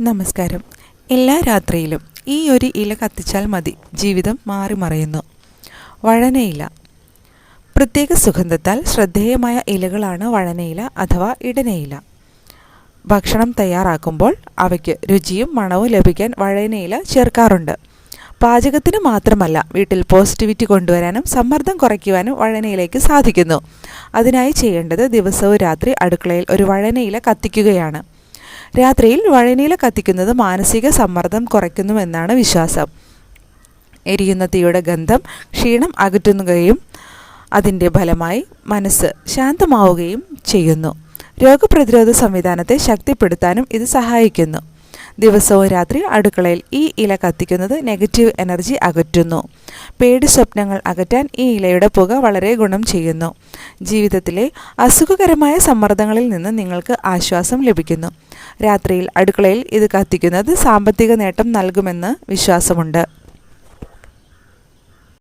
നമസ്കാരം. എല്ലാ രാത്രിയിലും ഈ ഒരു ഇല കത്തിച്ചാൽ മതി. ജീവിതം മാറി മറയുന്നു. വഴനയില. പ്രത്യേക സുഗന്ധത്താൽ ശ്രദ്ധേയമായ ഇലകളാണ് വഴനയില അഥവാ ഇടനയില. ഭക്ഷണം തയ്യാറാക്കുമ്പോൾ അവയ്ക്ക് രുചിയും മണവും ലഭിക്കാൻ വഴനയില ചേർക്കാറുണ്ട്. പാചകത്തിന് മാത്രമല്ല വീട്ടിൽ പോസിറ്റിവിറ്റി കൊണ്ടുവരാനും സമ്മർദ്ദം കുറയ്ക്കുവാനും വഴനയിലേക്ക് സാധിക്കുന്നു. അതിനായി ചെയ്യേണ്ടത് ദിവസവും രാത്രി അടുക്കളയിൽ ഒരു വഴനയില കത്തിക്കുകയാണ്. രാത്രിയിൽ വഴനീല കത്തിക്കുന്നത് മാനസിക സമ്മർദ്ദം കുറയ്ക്കുന്നുവെന്നാണ് വിശ്വാസം. എരിയുന്ന തീയുടെ ഗന്ധം ക്ഷീണം അകറ്റുകയും അതിന്റെ ഫലമായി മനസ്സ് ശാന്തമാവുകയും ചെയ്യുന്നു. രോഗപ്രതിരോധ സംവിധാനത്തെ ശക്തിപ്പെടുത്താനും ഇത് സഹായിക്കുന്നു. ദിവസവും രാത്രി അടുക്കളയിൽ ഈ ഇല കത്തിക്കുന്നത് നെഗറ്റീവ് എനർജി അകറ്റുന്നു. പേടി സ്വപ്നങ്ങൾ അകറ്റാൻ ഈ ഇലയുടെ പുക വളരെ ഗുണം ചെയ്യുന്നു. ജീവിതത്തിലെ അസുഖകരമായ സമ്മർദ്ദങ്ങളിൽ നിന്ന് നിങ്ങൾക്ക് ആശ്വാസം ലഭിക്കുന്നു. രാത്രിയിൽ അടുക്കളയിൽ ഇത് കത്തിക്കുന്നത് സാമ്പത്തിക നേട്ടം നൽകുമെന്ന് വിശ്വാസമുണ്ട്.